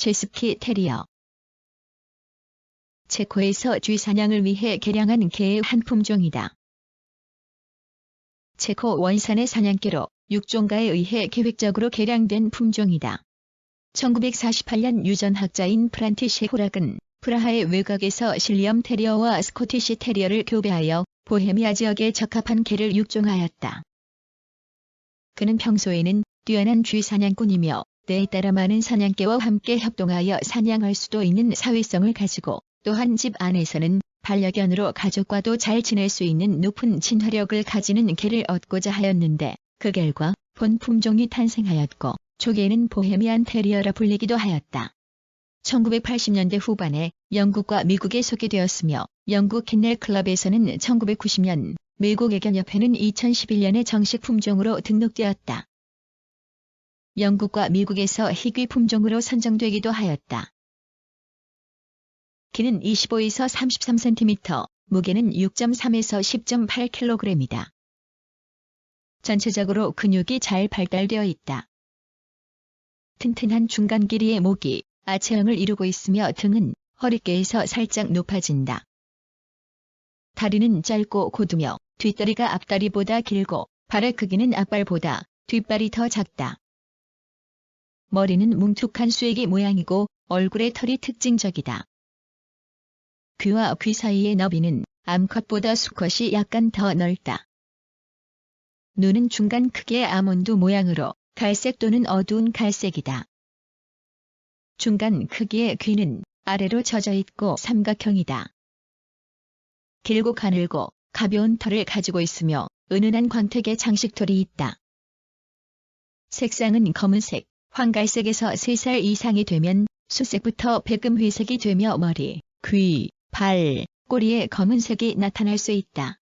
제스키 테리어. 체코에서 쥐 사냥을 위해 개량한 개의 한 품종이다. 체코 원산의 사냥개로 육종가에 의해 계획적으로 개량된 품종이다. 1948년 유전학자인 프란티시 호락은 프라하의 외곽에서 실리엄 테리어와 스코티시 테리어를 교배하여 보헤미아 지역에 적합한 개를 육종하였다. 그는 평소에는 뛰어난 쥐 사냥꾼이며 때에 따라 많은 사냥개와 함께 협동하여 사냥할 수도 있는 사회성을 가지고 또한 집 안에서는 반려견으로 가족과도 잘 지낼 수 있는 높은 친화력을 가지는 개를 얻고자 하였는데 그 결과 본 품종이 탄생하였고 초기에는 보헤미안 테리어라 불리기도 하였다. 1980년대 후반에 영국과 미국에 소개되었으며 영국 캔넬 클럽에서는 1990년, 미국 애견협회는 2011년에 정식 품종으로 등록되었다. 영국과 미국에서 희귀 품종으로 선정되기도 하였다. 키는 25에서 33cm, 무게는 6.3에서 10.8kg이다. 전체적으로 근육이 잘 발달되어 있다. 튼튼한 중간 길이의 목이 아체형을 이루고 있으며 등은 허리께에서 살짝 높아진다. 다리는 짧고 고두며 뒷다리가 앞다리보다 길고 발의 크기는 앞발보다 뒷발이 더 작다. 머리는 뭉툭한 쇠기 모양이고 얼굴의 털이 특징적이다. 귀와 귀 사이의 너비는 암컷보다 수컷이 약간 더 넓다. 눈은 중간 크기의 아몬드 모양으로 갈색 또는 어두운 갈색이다. 중간 크기의 귀는 아래로 젖어 있고 삼각형이다. 길고 가늘고 가벼운 털을 가지고 있으며 은은한 광택의 장식털이 있다. 색상은 검은색, 황갈색에서 3살 이상이 되면 수색부터 백금회색이 되며 머리, 귀, 발, 꼬리에 검은색이 나타날 수 있다.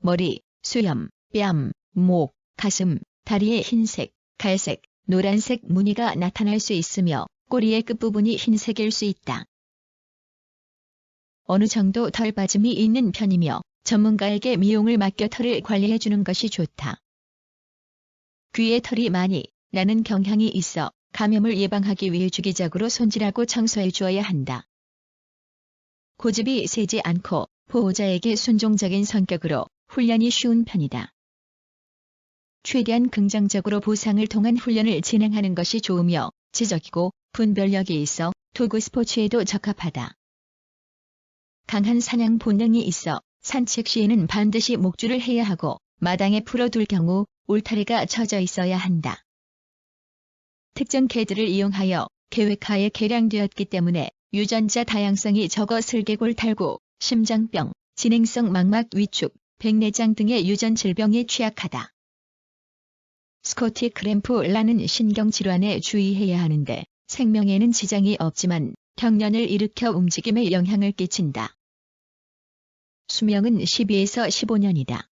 머리, 수염, 뺨, 목, 가슴, 다리에 흰색, 갈색, 노란색 무늬가 나타날 수 있으며 꼬리의 끝부분이 흰색일 수 있다. 어느 정도 털 빠짐이 있는 편이며 전문가에게 미용을 맡겨 털을 관리해주는 것이 좋다. 귀에 털이 많이 나는 경향이 있어 감염을 예방하기 위해 주기적으로 손질하고 청소해 주어야 한다. 고집이 세지 않고 보호자에게 순종적인 성격으로 훈련이 쉬운 편이다. 최대한 긍정적으로 보상을 통한 훈련을 진행하는 것이 좋으며 지적이고 분별력이 있어 도구 스포츠에도 적합하다. 강한 사냥 본능이 있어 산책 시에는 반드시 목줄을 해야 하고 마당에 풀어둘 경우 울타리가 쳐져 있어야 한다. 특정 개들을 이용하여 계획하에 개량되었기 때문에 유전자 다양성이 적어 슬개골 탈구, 심장병, 진행성 망막 위축, 백내장 등의 유전 질병에 취약하다. 스코티 크램프라는 신경질환에 주의해야 하는데 생명에는 지장이 없지만 경련을 일으켜 움직임에 영향을 끼친다. 수명은 12에서 15년이다.